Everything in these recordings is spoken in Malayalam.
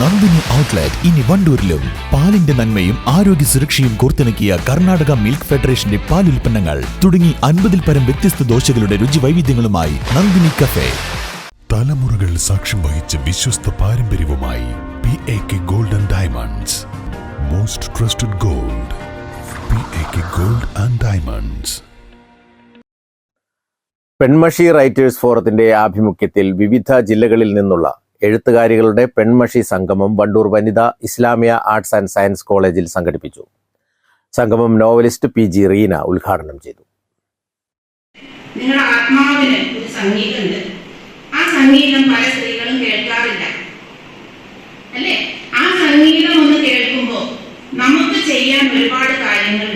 നന്ദിനി ഔട്ട്ലെറ്റ് ഇനി വണ്ടൂരിലും. പാലിന്റെ നന്മയും ആരോഗ്യ സുരക്ഷയും കോർത്തിണക്കിയ കർണാടക മിൽക്ക് ഫെഡറേഷന്റെ പാൽ ഉൽപ്പന്നങ്ങൾ തുടങ്ങി അൻപതിൽ പരം വ്യത്യസ്ത ദോശകളുടെ രുചി വൈവിധ്യങ്ങളുമായി നന്ദിനി കഫേ. തലമുറകൾ സാക്ഷ്യം വഹിച്ച വിശ്വസ്ത പാരമ്പര്യവുമായി P A K gold and diamonds most trusted gold P A K gold and diamonds Penmashi writers ഫോറത്തിന്റെ ആഭിമുഖ്യത്തിൽ വിവിധ ജില്ലകളിൽ നിന്നുള്ള എഴുത്തുകാരികളുടെ പെൺമഷി സംഗമം വണ്ടൂർ വനിതാ ഇസ്ലാമിയ ആർട്സ് ആൻഡ് സയൻസ് കോളേജിൽ സംഘടിപ്പിച്ചു. സംഗമം നോവലിസ്റ്റ് പി ജി റീന ഉദ്ഘാടനം ചെയ്തു. ആത്മാവിന് ഒരു സംഗീതമുണ്ട്. ആ സംഗീതം പല സ്ത്രീകളും കേൾക്കാറില്ല. അല്ലേ? ആ സംഗീതം ഒന്ന് കേൾക്കുമ്പോൾ നമുക്ക് ചെയ്യാൻ ഒരുപാട് കാര്യങ്ങളുണ്ട്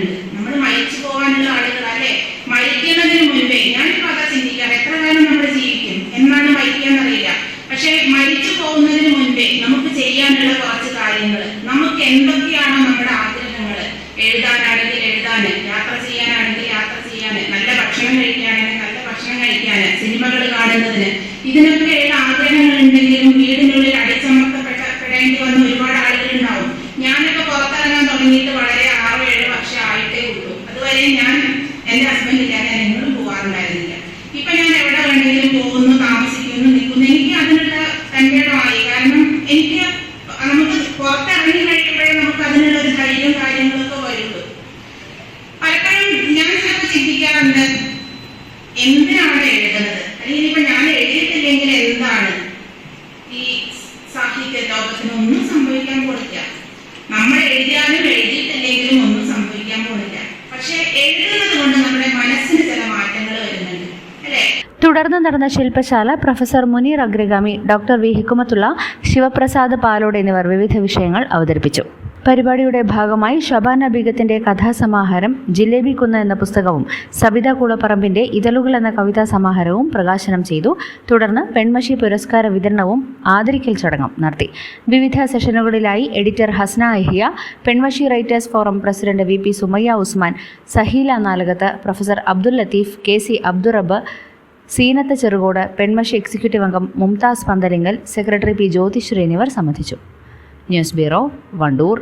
എന്തൊക്കെയാണോ നമ്മുടെ ആഗ്രഹങ്ങൾ? എഴുതാനാണെങ്കിൽ എഴുതാന് യാത്ര ചെയ്യാനാണെങ്കിൽ യാത്ര ചെയ്യാന് നല്ല ഭക്ഷണം കഴിക്കാനാണെങ്കിൽ നല്ല ഭക്ഷണം കഴിക്കാന് സിനിമകൾ കാണുന്നതിന്. ഇതിനൊക്കെ ഇതിനൊക്കെയുള്ള ആഗ്രഹങ്ങൾ ഉണ്ടെങ്കിലും വീടിനുള്ളിൽ അടിച്ചമർത്തപ്പെടേണ്ടി വന്ന ഒരുപാട് ആളുകൾ ഉണ്ടാവും ഞാനൊക്കെ പുറത്തിറങ്ങാൻ തുടങ്ങിയിട്ട് വളരെ ആറോ ഏഴോ വർഷം ആയിട്ടേ ഉള്ളൂ. അതുവരെ ഞാൻ എന്റെ ഹസ്ബൻഡ് ഇല്ലാതെ ചിന്തിക്കാറുണ്ട് എന്തിനാണ് എഴുതുന്നത് അല്ലെങ്കിൽ ഇപ്പൊ ഞാൻ എഴുതിയിട്ടില്ലെങ്കിൽ എന്താണ്? ഈ സാഹിത്യ ലോകത്തിന് ഒന്നും സംഭവിക്കാൻ പോലില്ല നമ്മൾ എഴുതിയാലും എഴുതിയിട്ടില്ലെങ്കിലും ഒന്നും സംഭവിക്കാൻ പോലില്ല പക്ഷെ എഴുതുന്നത് കൊണ്ട് നമ്മുടെ മനസ്സിന് ചില മാറ്റങ്ങൾ വരുന്നുണ്ട്. അല്ലേ? തുടർന്ന് നടന്ന ശില്പശാല professor Muneer Agragami doctor V. Hikmathulla Sivaprasad Palode എന്നിവർ വിവിധ വിഷയങ്ങൾ അവതരിപ്പിച്ചു. പരിപാടിയുടെ ഭാഗമായി ഷബാന ബീഗത്തിന്റെ കഥാസമാഹാരം ജിലേബി കുന്ന് എന്ന പുസ്തകവും സബിത കൂളപ്പറമ്പിന്റെ ഇതളുകൾ എന്ന കവിതാ സമാഹാരവും പ്രകാശനം ചെയ്തു. തുടർന്ന് പെൺമഷി പുരസ്കാര വിതരണവും ആദരിക്കൽ ചടങ്ങും നടത്തി. വിവിധ സെഷനുകളിലായി editor Hasna Ahiya Penmashi writers forum president V P Sumayya Usman Saheela Nalakath professor Abdul Latheef K C Abdurab Seenath Cherukode Penmashi executive അംഗം മുംതാസ് പന്തലിങ്കൽ സെക്രട്ടറി പി ജ്യോതിശ്രീ എന്നിവർ സംബന്ധിച്ചു. News bureau Wandoor.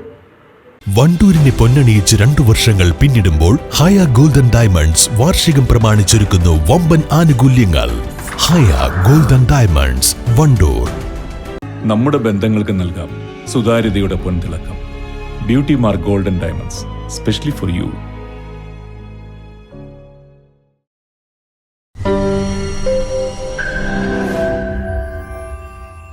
വണ്ടൂരിനെ പൊന്നണിയിച്ച് രണ്ടു വർഷങ്ങൾ പിന്നിടുമ്പോൾ ഹയ ഗോൾഡൻ ഡയമണ്ട്സ് വാർഷികം പ്രമാണിച്ചൊരുക്കുന്നു വമ്പൻ ആനുകൂല്യങ്ങൾ. Haya golden diamonds Wandoor. നമ്മുടെ ബന്ധങ്ങൾക്ക് നൽകാം സുതാര്യതയുടെ പൊൻതിളക്കം. Beauty mark golden diamonds specially for you.